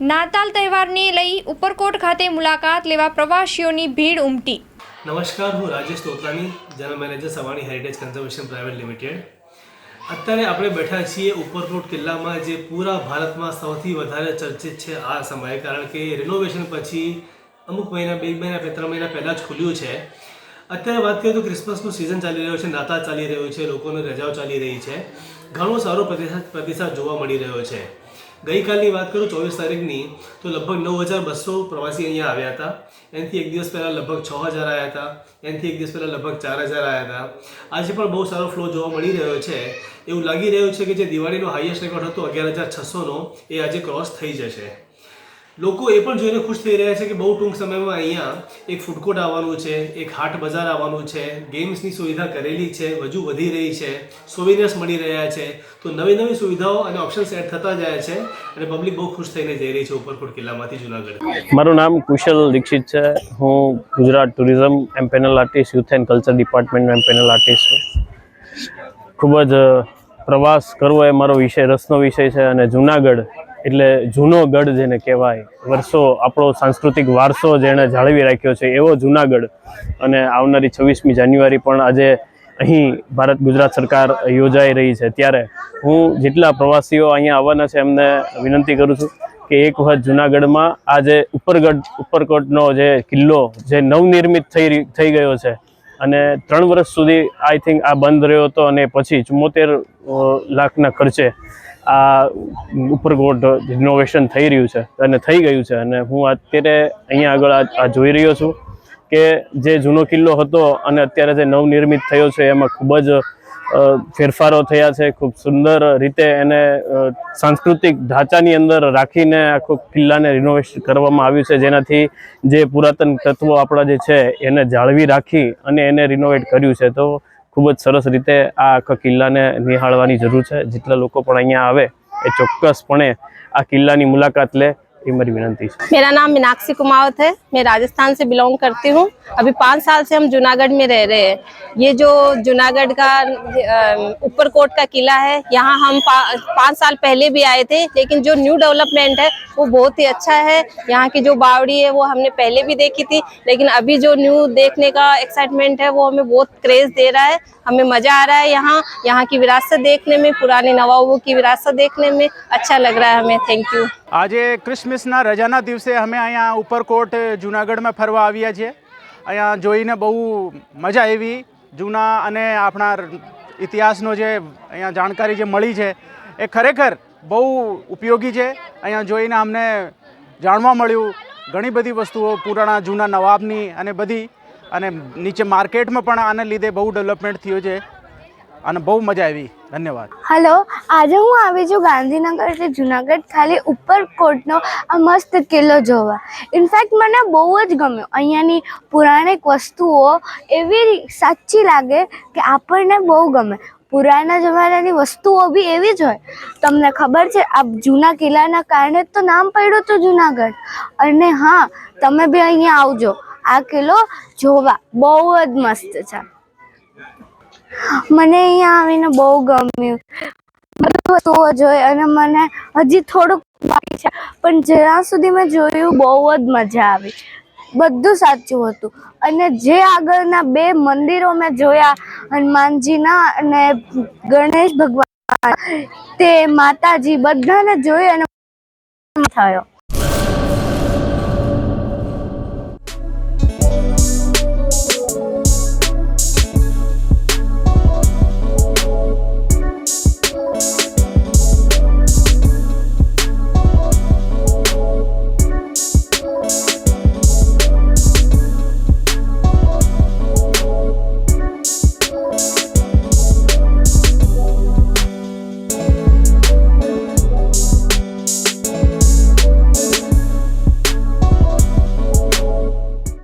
નાતાલ તહેવારને લઈ ઉપરકોટ ખાતે મુલાકાત લેવા પ્રવાસીઓની ભીડ ઉમટી. નમસ્કાર, હું Rajesh Totlani general manager Savani heritage conservation private limited. અત્યારે આપણે બેઠા છીએ ઉપરકોટ કિલ્લામાં, જે પૂરા ભારતમાં સૌથી વધારે ચર્ચિત છે આ સમયે, કારણ કે રિનોવેશન પછી અમુક મહિના, બે મહિના, બે, ત્રણ મહિના પહેલાં જ ખુલ્યું છે. અત્યારે વાત કરીએ તો ક્રિસમસનું સિઝન ચાલી રહ્યો છે, નાતાલ ચાલી રહ્યું છે, લોકોને રજાઓ ચાલી રહી છે. ઘણો સારો પ્રતિસાદ પ્રતિસાદ જોવા મળી રહ્યો છે. ગઈકાલની વાત કરું ચોવીસ તારીખની, તો લગભગ નવ હજાર બસો પ્રવાસી અહીંયા આવ્યા હતા. એનાથી એક દિવસ પહેલાં લગભગ છ હજાર આવ્યા હતા. એનાથી એક દિવસ પહેલાં લગભગ ચાર હજાર આવ્યા હતા. આજે પણ બહુ સારો ફ્લો જોવા મળી રહ્યો છે. એવું લાગી રહ્યું છે કે જે દિવાળીનો હાઈએસ્ટ રેકોર્ડ હતો, અગિયાર હજાર છસોનો, એ આજે ક્રોસ થઈ જશે. લોકો એ પણ જોઈને ખુશ થઈ રહ્યા છે કે બહુ ટૂંક સમયમાં અહીંયા એક ફૂડકોર્ટ આવવાનું છે, એક હાટ બજાર આવવાનું છે, ગેમ્સની સુવિધા કરેલી છે હજુ વધી રહી છે સોવિનિયર્સ મળી રહ્યા છે. તો નવી નવી સુવિધાઓ અને ઓપ્શન્સ એડ થતા જાય છે અને પબ્લિક બહુ ખુશ થઈને જઈ રહી છે ઉપરકોટ કિલ્લામાંથી જુનાગઢ. મારું નામ કુશલ દીક્ષિત છે. હું Gujarat tourism empanel artist, youth and culture ડિપાર્ટમેન્ટનો empanel artist છું. ખૂબ જ પ્રવાસ કરવો એ મારો વિષય, રસનો વિષય છે અને જુનાગઢ એટલે જૂનો ગઢ જેને કહેવાય, વર્ષો આપણો સાંસ્કૃતિક વારસો જેણે જાળવી રાખ્યો છે, એવો જુનાગઢ. અને આવનારી છવ્વીસમી જાન્યુઆરી પણ આજે અહીં ભારત ગુજરાત સરકાર યોજાઈ રહી છે. ત્યારે હું જેટલા પ્રવાસીઓ અહીંયા આવવાના છે, એમને વિનંતી કરું છું કે એક વખત જુનાગઢમાં આ જે ઉપરગઢ, ઉપરકોટનો જે કિલ્લો જે નવનિર્મિત થઈ થઈ ગયો છે અને ત્રણ વર્ષ સુધી આઈ થિંક આ બંધ રહ્યો હતો અને પછી ચુમ્મોતેર લાખના ખર્ચે આ ઉપરકોટ રિનોવેશન થઈ રહ્યું છે અને થઈ ગયું છે અને હું અત્યારે અહીંયા આગળ આ જોઈ રહ્યો છું કે જે જૂનો કિલ્લો હતો અને અત્યારે જે નવનિર્મિત થયો છે એમાં ખૂબ જ ફેરફારો થયા છે, ખૂબ સુંદર રીતે એને સાંસ્કૃતિક ઢાંચાની અંદર રાખીને આખો કિલ્લાને રિનોવેશન કરવામાં આવ્યું છે, જેનાથી જે પુરાતન તત્વો આપણા જે છે એને જાળવી રાખી અને એને રિનોવેટ કર્યું છે. તો ખૂબ જ સરસ રીતે આ આખા કિલ્લાને નિહાળવાની જરૂર છે. જેટલા લોકો પણ અહીંયા આવે, એ ચોક્કસપણે આ કિલ્લાની મુલાકાત લે. मेरी विनती मेरा नाम मीनाक्षी कुमावत है। मैं राजस्थान से बिलोंग करती हूँ। अभी पाँच साल से हम जूनागढ़ में रह रहे हैं। ये जो जूनागढ़ का ऊपर कोट का किला है यहाँ हम पा, पाँच साल पहले भी आए थे लेकिन जो न्यू डेवलपमेंट है वो बहुत ही अच्छा है। यहाँ की जो बावड़ी है वो हमने पहले भी देखी थी लेकिन अभी जो न्यू देखने का एक्साइटमेंट है वो हमें बहुत क्रेज दे रहा है। हमें मज़ा आ रहा है यहाँ। यहाँ की विरासत देखने में पुरानी नवाबों की विरासत देखने में अच्छा लग रहा है हमें। थैंक यू આજે ક્રિસમસના રજાના દિવસે અમે અહીંયા ઉપરકોટ, જુનાગઢમાં ફરવા આવ્યા છીએ. અહીંયા જોઈને બહુ મજા આવી. જૂના અને આપણા ઇતિહાસનો જે અહીંયા જાણકારી જે મળી છે, એ ખરેખર બહુ ઉપયોગી છે. અહીંયા જોઈને અમને જાણવા મળ્યું ઘણી બધી વસ્તુઓ પુરાણા, જૂના નવાબની અને બધી. અને નીચે માર્કેટમાં પણ આને લીધે બહુ ડેવલપમેન્ટ થયું છે. અને બહુ મજા આવી. ધન્યવાદ. હલો, આજે હું આવી છું ગાંધીનગર એટલે જુનાગઢ ખાલી ઉપરકોટનો આ મસ્ત કિલ્લો જોવા. ઇનફેક્ટ મને બહુ જ ગમ્યો. અહીંયાની પુરાણિક વસ્તુઓ એવી સાચી લાગે કે આપણને બહુ ગમે. પુરાના જમાનાની વસ્તુઓ બી એવી જ હોય. તમને ખબર છે, આ જૂના કિલ્લાના કારણે તો નામ પડ્યું હતું જુનાગઢ. અને હા, તમે બી અહીંયા આવજો. આ કિલ્લો જોવા બહુ જ મસ્ત છે. મને અહીંયા આવીને બહુ ગમ્યું. બધી વસ્તુઓ અને મને હજી થોડુંક બાકી છે. પણ જ્યાં સુધી મેં જોયું બહુ જ મજા આવી. બધું સાચું હતું. અને જે આગળના બે મંદિરો મેં જોયા, હનુમાનજીના અને ગણેશ ભગવાન તે માતાજી બધાને જોઈ અને થયો.